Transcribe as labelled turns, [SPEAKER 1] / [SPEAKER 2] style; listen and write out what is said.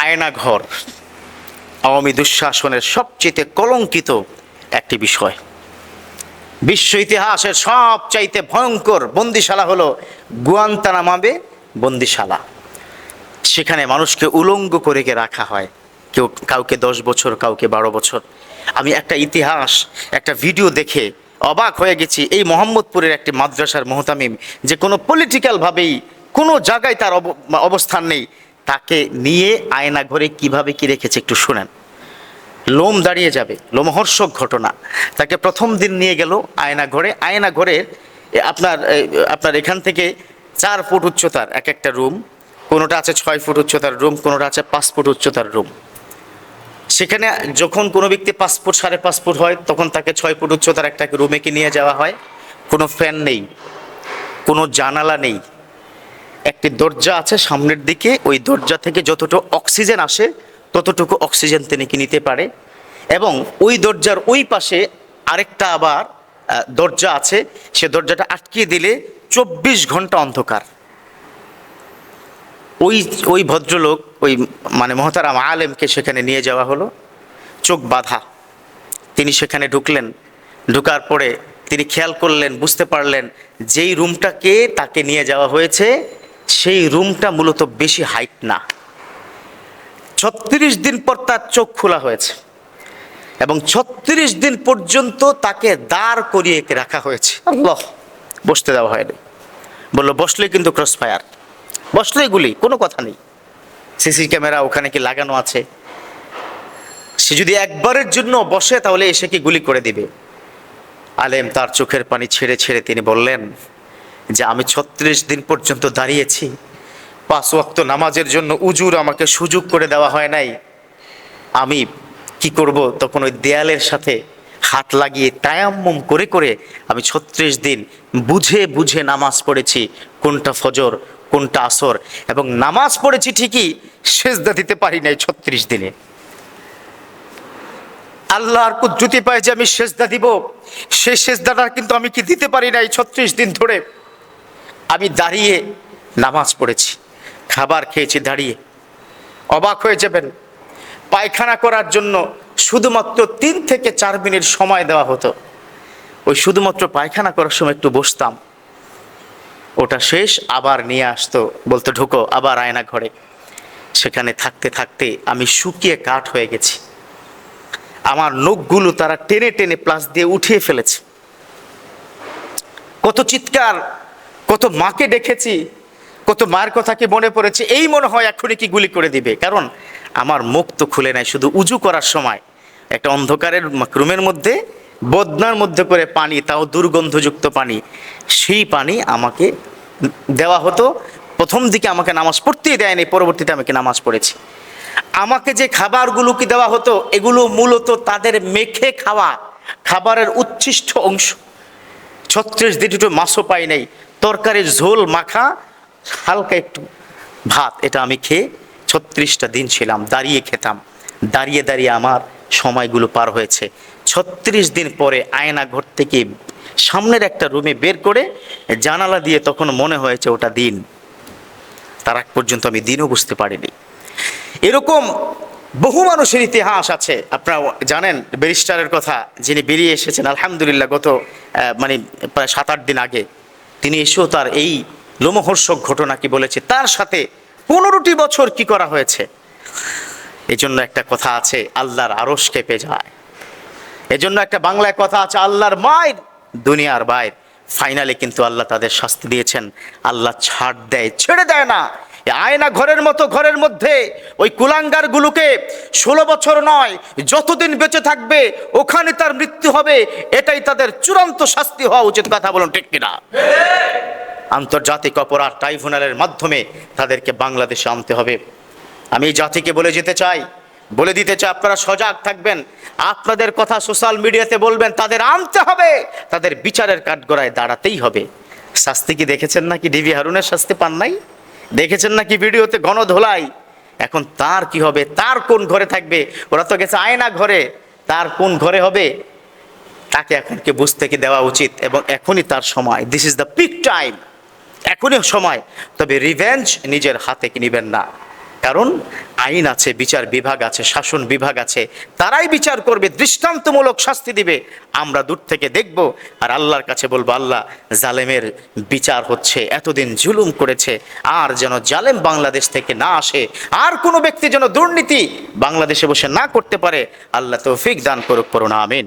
[SPEAKER 1] আয়না ঘর। আওয়ামী দুঃশাসনের সবচেয়ে কলঙ্কিত একটি বিষয়। বিশ্ব ইতিহাসের সবচাইতে ভয়ঙ্কর বন্দিশালা হলো গুয়ান্তানামাবে বন্দিশালা। সেখানে মানুষকে উলঙ্গ করে রাখা হয়। কেউ কাউকে দশ বছর, কাউকে বারো বছর। আমি একটা ইতিহাস, একটা ভিডিও দেখে অবাক হয়ে গেছি। এই মোহাম্মদপুরের একটি মাদ্রাসার মোহতামিম যে কোনো পলিটিক্যালভাবেই কোনো জায়গায় তার অব- অবস্থান নেই। তাকে নিয়ে আয়না ঘরে কীভাবে কি রেখেছে একটু শুনেন। লোম দাঁড়িয়ে যাবে, লোমহর্ষক ঘটনা। তাকে প্রথম দিন নিয়ে গেল আয়না ঘরে। আয়না ঘরের আপনার আপনার এখান থেকে চার ফুট উচ্চতার এক একটা রুম। কোনোটা আছে ছয় ফুট উচ্চতার রুম, কোনোটা আছে পাঁচ ফুট উচ্চতার রুম। সেখানে যখন কোনো ব্যক্তি পাঁচ ফুট, সাড়ে পাঁচ ফুট হয়, তখন তাকে ছয় ফুট উচ্চতার একটা রুমে কি নিয়ে যাওয়া হয়? কোনো ফ্যান নেই, কোনো জানালা নেই। একটি দরজা আছে সামনের দিকে, ওই দরজা থেকে যতটুকু অক্সিজেন আসে, ততটুকু অক্সিজেন তিনি কি নিতে পারে। এবং ওই দরজার ওই পাশে আরেকটা আবার দরজা আছে, সে দরজাটা আটকিয়ে দিলে চব্বিশ ঘণ্টা অন্ধকার। ওই ওই ভদ্রলোক, ওই মানে মহতারাম আলেমকে সেখানে নিয়ে যাওয়া হলো। চোখ বাঁধা। তিনি সেখানে ঢুকলেন। ঢুকার পরে তিনি খেয়াল করলেন, বুঝতে পারলেন, যেই রুমটাকে তাকে নিয়ে যাওয়া হয়েছে সেই রুমটা মূলত বেশি হাইট না। ছত্রিশ দিন পর তার চোখ খোলা হয়েছে এবং ছত্রিশ দিন পর্যন্ত তাকে দাঁড় করিয়ে রাখা হয়েছে। বসতে দেওয়া হয়নি। বলল বসলে কিন্তু ক্রস ফায়ার বসলেই গুলি, কোনো কথা নেই। সিসি ক্যামেরা ওখানে কি লাগানো আছে? সে যদি একবারের জন্য বসে তাহলে এসে কি গুলি করে দিবে? আলেম তার চোখের পানি ছেড়ে ছেড়ে তিনি বললেন যে আমি ছত্রিশ দিন পর্যন্ত দাঁড়িয়েছি। পাঁচ ওয়াক্ত নামাজের জন্য উজুর আমাকে সুযোগ করে দেওয়া হয় নাই। আমি কি করব? তখন ওই দেয়ালের সাথে হাত লাগিয়ে তায়াম্মুম করে করে আমি ছত্রিশ দিন বুঝে বুঝে নামাজ পড়েছি, কোনটা ফজর, কোনটা আসর। এবং নামাজ পড়েছি ঠিকই, সেজদা দিতে পারি নাই ছত্রিশ দিনে। আল্লাহর কুদ্রুতি পায় যে আমি সেজদা দিব, সেই সেজদাটা কিন্তু আমি কি দিতে পারি নাই ছত্রিশ দিন ধরে? আমি দাঁড়িয়ে নামাজ পড়েছি, খাবার খেয়েছি দাঁড়িয়ে। অবাক হয়ে যাবেন, পায়খানা করার জন্য শুধুমাত্র তিন থেকে চার মিনিট সময় দেওয়া হতো। ওই শুধুমাত্র পায়খানা করার সময় একটু বসতাম। ওটা শেষ, আবার নিয়ে আসতো, বলতো, ঢুকো, আবার আয়না ঘরে। সেখানে থাকতে থাকতে আমি শুকিয়ে কাঠ হয়ে গেছি। আমার নখগুলো তারা টেনে টেনে প্লাস দিয়ে উঠিয়ে ফেলেছে। কত চিৎকার কত মাকে দেখেছি, কত মার কথা কি মনে পড়েছে, এই মনে হয় এখনই কি গুলি করে দিবে। কারণ আমার মুখ তো খুলে নাই, শুধু উজু করার সময়। একটা অন্ধকারের রুমের মধ্যে, বদনার মধ্যে করে পানি, তাও দুর্গন্ধযুক্ত পানি। সেই পানি আমাকে দেওয়া হতো, প্রথম দিকে আমাকে নামাজ পড়তেই দেয়নি, পরবর্তীতে আমাকে নামাজ পড়েছি। আমাকে যে খাবারগুলো কি দেওয়া হতো, এগুলো মূলত তাদের মেখে খাওয়া, খাবারের উচ্ছিষ্ট অংশ। ছত্রিশ দিন মাছও পাই নাই তরকারির ঝোল, মাখা, হালকা একটু ভাত। এটা আমি খেয়ে ছত্রিশটা দিন ছিলাম, দাঁড়িয়ে খেতাম। দাঁড়িয়ে দাঁড়িয়ে আমার সময়গুলো পার হয়েছে। ছত্রিশ দিন পরে আয়না ঘর থেকে সামনের একটা রুমে বের করে জানালা দিয়ে তখন মনে হয়েছে ওটা দিন। তার আগ পর্যন্ত আমি দিনও বুঝতে পারিনি। এরকম বহু মানুষের ইতিহাস আছে। আপনারা জানেন ব্যারিস্টারের কথা, যিনি বেরিয়ে এসেছেন, আলহামদুলিল্লাহ, গত মানে প্রায় সাত আট দিন আগে। তিনি এসেও তার এই লোমহর্ষক ঘটনা কি বলেছে, তার সাথে পনেরোটি বছর কি করা হয়েছে? এজন্য একটা কথা আছে, আল্লাহর আরস কেঁপে যায়। এজন্য একটা বাংলায় কথা আছে, আল্লাহর মায়ের দুনিয়ার বাইর। ফাইনালে কিন্তু আল্লাহ তাদের শাস্তি দিয়েছেন। আল্লাহ ছাড় দেয়, ছেড়ে দেয় না। আয়না ঘরের মতো ঘরের মধ্যে ওই কুলাঙ্গার গুলোকে ষোলো বছর নয়, যতদিন বেঁচে থাকবে, ওখানে তার মৃত্যু হবে, এটাই তাদের চূড়ান্ত শাস্তি হওয়া উচিত কথা বলুন ঠিক কিনা? আন্তর্জাতিক অপরাধ ট্রাইব্যুনালের মাধ্যমে তাদেরকে বাংলাদেশে আনতে হবে। আমি জাতিকে বলে যেতে চাই, বলে দিতে চাই, আপনারা সজাগ থাকবেন, আপনাদের কথা সোশ্যাল মিডিয়াতে বলবেন, তাদের আনতে হবে, তাদের বিচারের কাঠগড়ায় দাঁড়াতেই হবে। শাস্তি কি দেখেছেন নাকি ডিবি হারুনের শাস্তি পান নাই? দেখেছেন নাকি ভিডিওতে গণধোলাই? এখন তার কি হবে? তার কোন ঘরে থাকবে? ওরা তো গেছে আয়না ঘরে। তার কোন ঘরে হবে? তাকে এখন কি বুঝতে কি দেওয়া উচিত? এবং এখনই তার সময়। This is the peak time এখনই সময়। তবে রিভেঞ্জ নিজের হাতে কি নেবেন না? কারণ আইন আছে, বিচার বিভাগ আছে, শাসন বিভাগ আছে, তারাই বিচার করবে, দৃষ্টান্তমূলক শাস্তি দিবে। আমরা দূর থেকে দেখব আর আল্লাহর কাছে বলব, আল্লাহ জালেমের বিচার হচ্ছে, এতদিন জুলুম করেছে, আর যেন জালেম বাংলাদেশ থেকে না আসে, আর কোনো ব্যক্তি যেন দুর্নীতি বাংলাদেশে বসে না করতে পারে, আল্লাহ তৌফিক দান করুক, করুন, আমিন।